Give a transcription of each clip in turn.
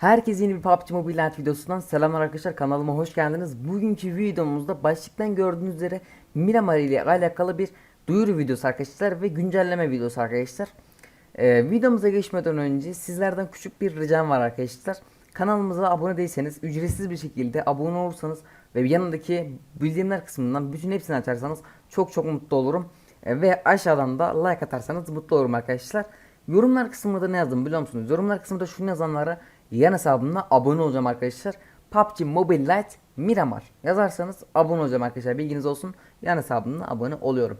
Herkese yeni bir PUBG Mobile Lite videosundan selamlar arkadaşlar kanalıma hoş geldiniz. Bugünkü videomuzda başlıktan gördüğünüz üzere Miramar ile alakalı bir duyuru videosu arkadaşlar ve güncelleme videosu arkadaşlar. Ee, videomuza geçmeden önce sizlerden küçük bir ricam var arkadaşlar. Kanalımıza abone değilseniz ücretsiz bir şekilde abone olursanız ve yanındaki bildirimler kısmından bütün hepsini açarsanız çok çok mutlu olurum. Ee, ve aşağıdan da like atarsanız mutlu olurum arkadaşlar. Yorumlar kısmında ne yazdım biliyor musunuz? Yorumlar kısmında şunu yazanlara yan hesabımda abone olacağım arkadaşlar. PUBG Mobile Lite Miramar yazarsanız abone olacağım arkadaşlar. Bilginiz olsun. Yan hesabımda abone oluyorum.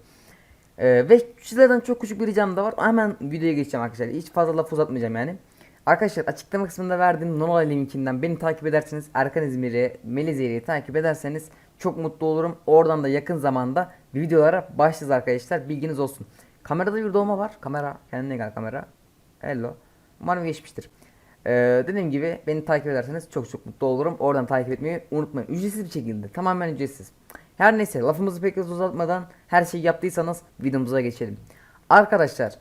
Ee, ve sizlerden çok küçük bir ricam da var. Hemen videoya geçeceğim arkadaşlar. Hiç fazla laf uzatmayacağım yani. Arkadaşlar açıklama kısmında verdiğim Nonolay linkinden beni takip ederseniz Erkan İzmir'i, Melizeli'yi takip ederseniz çok mutlu olurum. Oradan da yakın zamanda videolara başlayacağız arkadaşlar. Bilginiz olsun. Kamerada bir dolma var. Kamera kendine gel kamera. Hello. Umarım geçmiştir. Ee, dediğim gibi beni takip ederseniz çok çok mutlu olurum. Oradan takip etmeyi unutmayın. Ücretsiz bir şekilde. Tamamen ücretsiz. Her neyse lafımızı pek uzatmadan her şeyi yaptıysanız videomuza geçelim. Arkadaşlar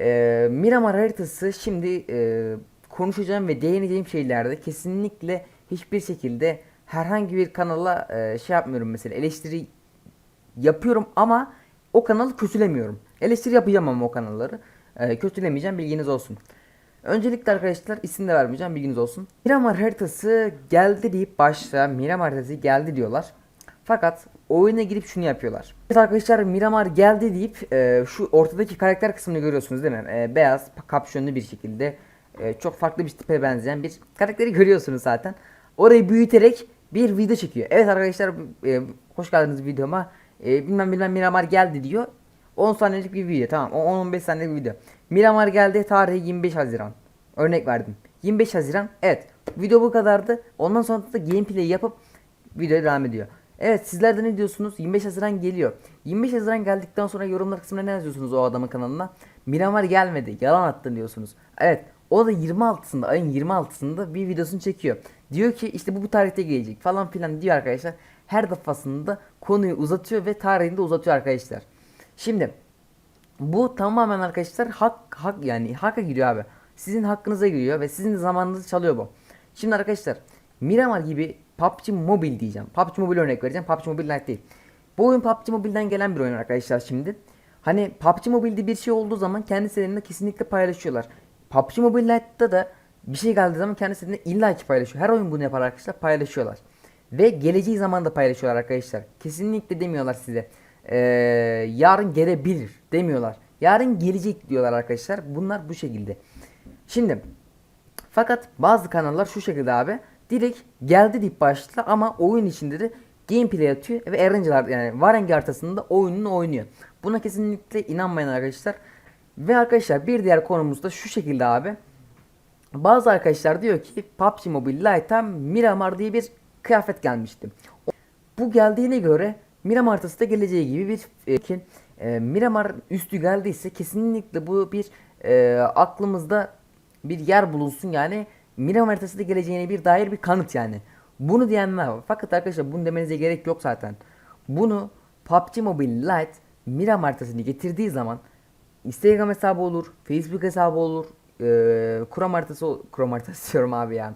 e, Miramar haritası şimdi e, konuşacağım ve değineceğim şeylerde kesinlikle hiçbir şekilde herhangi bir kanala e, şey yapmıyorum mesela eleştiri yapıyorum ama o kanalı kötülemiyorum. Eleştiri yapacağım ama o kanalları. E, kötülemeyeceğim bilginiz olsun. Öncelikle arkadaşlar isim de vermeyeceğim bilginiz olsun. Miramar haritası geldi deyip başta Miramar haritası geldi diyorlar. Fakat oyuna girip şunu yapıyorlar. Evet arkadaşlar Miramar geldi deyip e, şu ortadaki karakter kısmını görüyorsunuz değil mi? E, beyaz kapşonlu bir şekilde e, çok farklı bir tipe benzeyen bir karakteri görüyorsunuz zaten. Orayı büyüterek bir video çekiyor. Evet arkadaşlar e, hoş geldiniz videoma. E, bilmem bilmem Miramar geldi diyor. 10 saniyelik bir video tamam 10-15 saniyelik bir video. Miramar geldi tarihi 25 Haziran. Örnek verdim. 25 Haziran evet video bu kadardı. Ondan sonra da gameplay yapıp videoya devam ediyor. Evet sizler de ne diyorsunuz? 25 Haziran geliyor. 25 Haziran geldikten sonra yorumlar kısmına ne yazıyorsunuz o adamın kanalına? Miramar gelmedi. Yalan attın diyorsunuz. Evet o da 26'sında ayın 26'sında bir videosunu çekiyor. Diyor ki işte bu bu tarihte gelecek falan filan diyor arkadaşlar. Her defasında konuyu uzatıyor ve tarihini de uzatıyor arkadaşlar. Şimdi bu tamamen arkadaşlar hak hak yani haka giriyor abi. Sizin hakkınıza giriyor ve sizin zamanınızı çalıyor bu. Şimdi arkadaşlar Miramar gibi PUBG Mobile diyeceğim. PUBG Mobile örnek vereceğim. PUBG Mobile Lite değil. Bu oyun PUBG Mobile'den gelen bir oyun arkadaşlar şimdi. Hani PUBG Mobile'de bir şey olduğu zaman kendi sitelerinde kesinlikle paylaşıyorlar. PUBG Mobile Lite'da da bir şey geldiği zaman kendi sitelerinde illa ki paylaşıyor. Her oyun bunu yapar arkadaşlar paylaşıyorlar. Ve geleceği zaman da paylaşıyorlar arkadaşlar. Kesinlikle demiyorlar size. Ee, yarın gelebilir demiyorlar. Yarın gelecek diyorlar arkadaşlar. Bunlar bu şekilde. Şimdi fakat bazı kanallar şu şekilde abi. Direkt geldi deyip başla ama oyun içinde de gameplay atıyor ve Erencil yani Varengi haritasında oyununu oynuyor. Buna kesinlikle inanmayın arkadaşlar. Ve arkadaşlar bir diğer konumuz da şu şekilde abi. Bazı arkadaşlar diyor ki PUBG Mobile Lite'a Miramar diye bir kıyafet gelmişti. Bu geldiğine göre Miramar haritası da geleceği gibi bir e, ki, e, Miramar üstü geldiyse kesinlikle bu bir e, aklımızda bir yer bulunsun yani Miramar haritası da geleceğine bir dair bir kanıt yani. Bunu diyenler var. Fakat arkadaşlar bunu demenize gerek yok zaten. Bunu PUBG Mobile Lite Miramar haritasını getirdiği zaman Instagram hesabı olur, Facebook hesabı olur, e, Chrome haritası, Chrome haritası diyorum abi ya.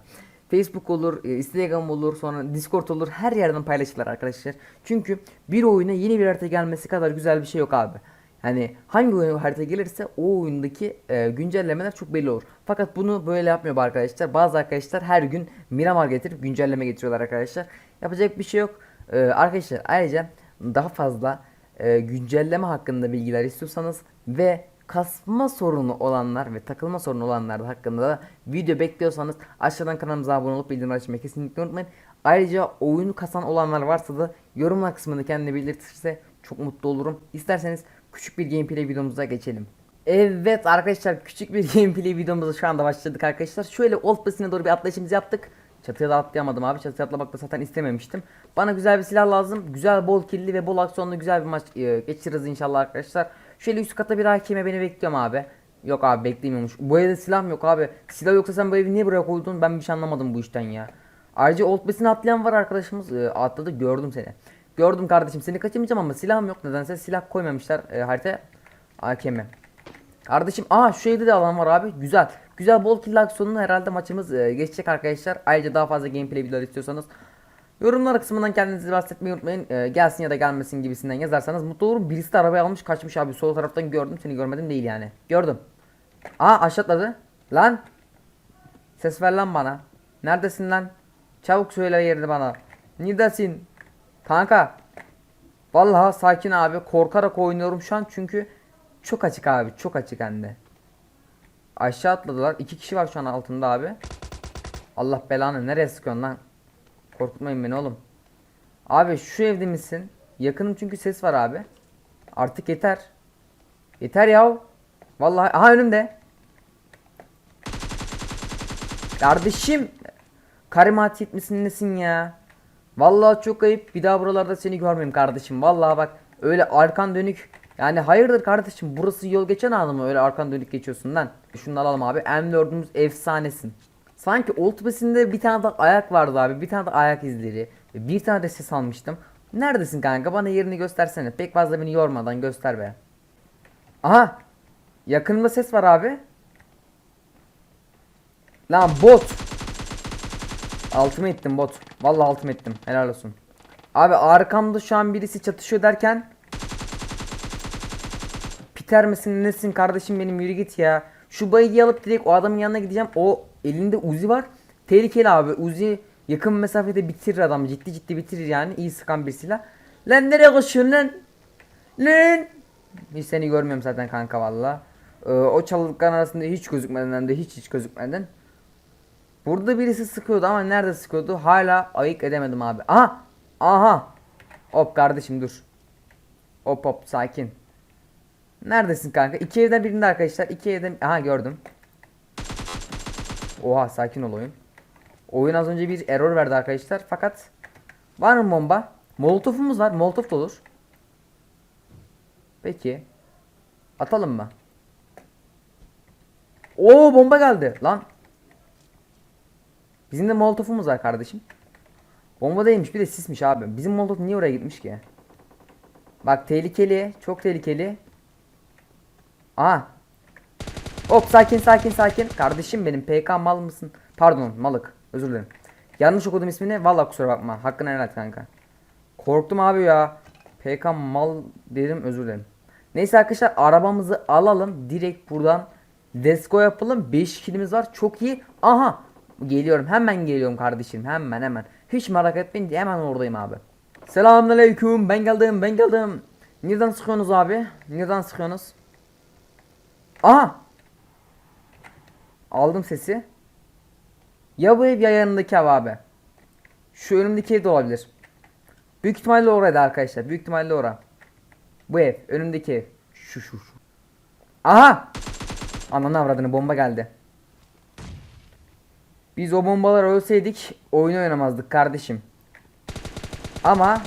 Facebook olur, e, Instagram olur, sonra Discord olur. Her yerden paylaşırlar arkadaşlar. Çünkü bir oyuna yeni bir harita gelmesi kadar güzel bir şey yok abi. Yani hangi oyun harita gelirse o oyundaki e, güncellemeler çok belli olur. Fakat bunu böyle yapmıyor arkadaşlar. Bazı arkadaşlar her gün Miramar getirip güncelleme getiriyorlar arkadaşlar. Yapacak bir şey yok. E, arkadaşlar ayrıca daha fazla e, güncelleme hakkında bilgiler istiyorsanız ve kasma sorunu olanlar ve takılma sorunu olanlar hakkında da video bekliyorsanız aşağıdan kanalımıza abone olup bildirim açmayı kesinlikle unutmayın. Ayrıca oyunu kasan olanlar varsa da yorumlar kısmında kendini belirtirse çok mutlu olurum. İsterseniz küçük bir gameplay videomuza geçelim. Evet arkadaşlar küçük bir gameplay videomuza şu anda başladık arkadaşlar. Şöyle old basine doğru bir atlayışımızı yaptık. Çatıya da atlayamadım abi. Çatıya atlamak da zaten istememiştim. Bana güzel bir silah lazım. Güzel bol killi ve bol aksiyonlu güzel bir maç e, geçiririz inşallah arkadaşlar. Şöyle üst kata bir hakime beni bekliyorum abi. Yok abi beklemiyormuş. Bu evde silah yok abi. Silah yoksa sen bu evi niye buraya koydun? Ben bir şey anlamadım bu işten ya. Ayrıca old basine atlayan var arkadaşımız. E, atladı gördüm seni. Gördüm kardeşim seni kaçırmayacağım ama silahım yok nedense silah koymamışlar e, harita AKM. Kardeşim aa şu evde de alan var abi. Güzel. Güzel bol kill aksiyonunu herhalde maçımız e, geçecek arkadaşlar. Ayrıca daha fazla gameplay videoları istiyorsanız yorumlar kısmından kendinizi bahsetmeyi unutmayın. E, gelsin ya da gelmesin gibisinden yazarsanız mutlu olurum. Birisi de arabayı almış kaçmış abi. Sol taraftan gördüm seni görmedim değil yani. Gördüm. Aa aşağı atladı. Lan. Ses ver lan bana. Neredesin lan? Çabuk söyle yerini bana. Neredesin? Kanka. Vallahi sakin abi. Korkarak oynuyorum şu an çünkü çok açık abi. Çok açık hem de. Aşağı atladılar. İki kişi var şu an altında abi. Allah belanı nereye sıkıyorsun lan? Korkutmayın beni oğlum. Abi şu evde misin? Yakınım çünkü ses var abi. Artık yeter. Yeter yav. Vallahi aha önümde. Kardeşim. Karimat yetmisin nesin ya? Vallahi çok ayıp. Bir daha buralarda seni görmeyeyim kardeşim. Vallahi bak öyle arkan dönük. Yani hayırdır kardeşim burası yol geçen anı mı öyle arkan dönük geçiyorsun lan. Şunu alalım abi. M4'ümüz efsanesin. Sanki Ultimate'inde bir tane de ayak vardı abi. Bir tane de ayak izleri. Bir tane de ses almıştım. Neredesin kanka? Bana yerini göstersene. Pek fazla beni yormadan göster be. Aha. Yakınımda ses var abi. Lan bot. Altıma ettim bot. Vallahi altıma ettim. Helal olsun. Abi arkamda şu an birisi çatışıyor derken Piter misin nesin kardeşim benim yürü git ya. Şu bayıyı alıp direkt o adamın yanına gideceğim. O elinde Uzi var. Tehlikeli abi. Uzi yakın mesafede bitirir adam. Ciddi ciddi bitirir yani. İyi sıkan bir silah. Lan nereye koşuyorsun lan? Lan! Hiç seni görmüyorum zaten kanka valla. Ee, o çalılıkların arasında hiç gözükmeden hem de hiç hiç gözükmeden. Burada birisi sıkıyordu ama nerede sıkıyordu hala ayık edemedim abi. Aha! Aha! Hop kardeşim dur. Hop hop sakin. Neredesin kanka? İki evden birinde arkadaşlar. İki evden... Aha gördüm. Oha sakin ol oyun. Oyun az önce bir error verdi arkadaşlar. Fakat var mı bomba? Molotofumuz var. Molotof da olur. Peki. Atalım mı? Oo bomba geldi. Lan. Bizim de molotofumuz var kardeşim. Bomba değilmiş bir de sismiş abi. Bizim molotof niye oraya gitmiş ki? Bak tehlikeli. Çok tehlikeli. Aa. Hop sakin sakin sakin. Kardeşim benim PK mal mısın? Pardon malık. Özür dilerim. Yanlış okudum ismini. Vallahi kusura bakma. Hakkını helal et kanka. Korktum abi ya. PK mal dedim özür dilerim. Neyse arkadaşlar arabamızı alalım. Direkt buradan Desko yapalım. 5 kilimiz var. Çok iyi. Aha. Geliyorum. Hemen geliyorum kardeşim. Hemen hemen. Hiç merak etmeyin. Hemen oradayım abi. Selamünaleyküm. Ben geldim. Ben geldim. Nereden sıkıyorsunuz abi? Nereden sıkıyorsunuz? Aha. Aldım sesi. Ya bu ev ya yanındaki ev abi. Şu önümdeki ev de olabilir. Büyük ihtimalle orada arkadaşlar. Büyük ihtimalle ora. Bu ev. Önümdeki ev. Şu şu şu. Aha. Ananı avradını bomba geldi. Biz o bombalar ölseydik oyunu oynamazdık kardeşim. Ama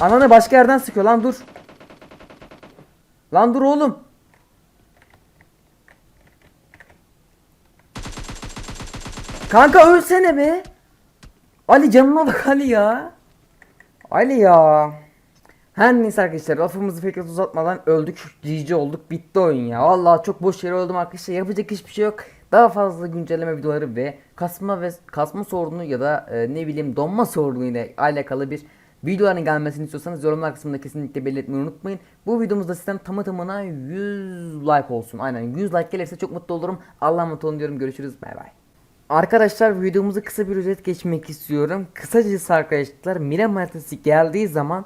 Ananı başka yerden sıkıyor lan dur. Lan dur oğlum. Kanka ölsene be. Ali canına bak Ali ya. Ali ya. Her neyse arkadaşlar lafımızı pek uzatmadan öldük. GG olduk. Bitti oyun ya. Vallahi çok boş yere öldüm arkadaşlar. Yapacak hiçbir şey yok. Daha fazla güncelleme videoları ve kasma ve kasma sorunu ya da e, ne bileyim donma sorunu ile alakalı bir videoların gelmesini istiyorsanız yorumlar kısmında kesinlikle belirtmeyi unutmayın. Bu videomuzda sizden tamı tamına 100 like olsun. Aynen 100 like gelirse çok mutlu olurum. Allah'a emanet olun diyorum. Görüşürüz. Bay bay. Arkadaşlar videomuzu kısa bir özet geçmek istiyorum. Kısacası arkadaşlar Miram haritası geldiği zaman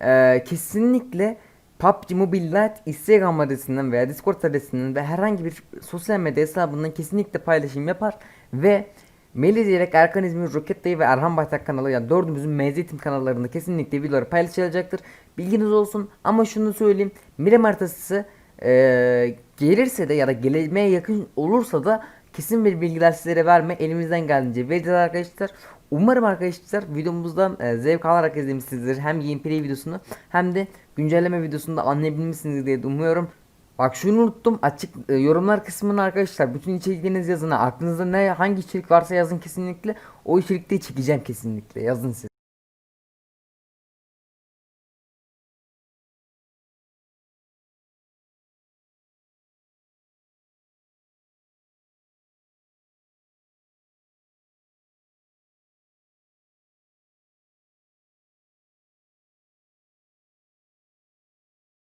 e, kesinlikle PUBG Mobile Lite Instagram adresinden veya Discord adresinden ve herhangi bir sosyal medya hesabından kesinlikle paylaşım yapar ve Melih diyerek Erkan İzmir, Roket Dayı ve Erhan Baytak kanalı yani dördümüzün Mezzetim kanallarında kesinlikle videoları paylaşılacaktır. Bilginiz olsun ama şunu söyleyeyim. Miram haritası e, gelirse de ya da gelmeye yakın olursa da kesin bir bilgiler sizlere verme elimizden geldiğince vereceğiz arkadaşlar. Umarım arkadaşlar videomuzdan e, zevk alarak izlemişsinizdir. Hem gameplay videosunu hem de güncelleme videosunu da anlayabilmişsiniz diye umuyorum. Bak şunu unuttum açık e, yorumlar kısmına arkadaşlar bütün içerikleriniz yazın. Aklınızda ne hangi içerik varsa yazın kesinlikle. O içerikte çekeceğim kesinlikle yazın siz.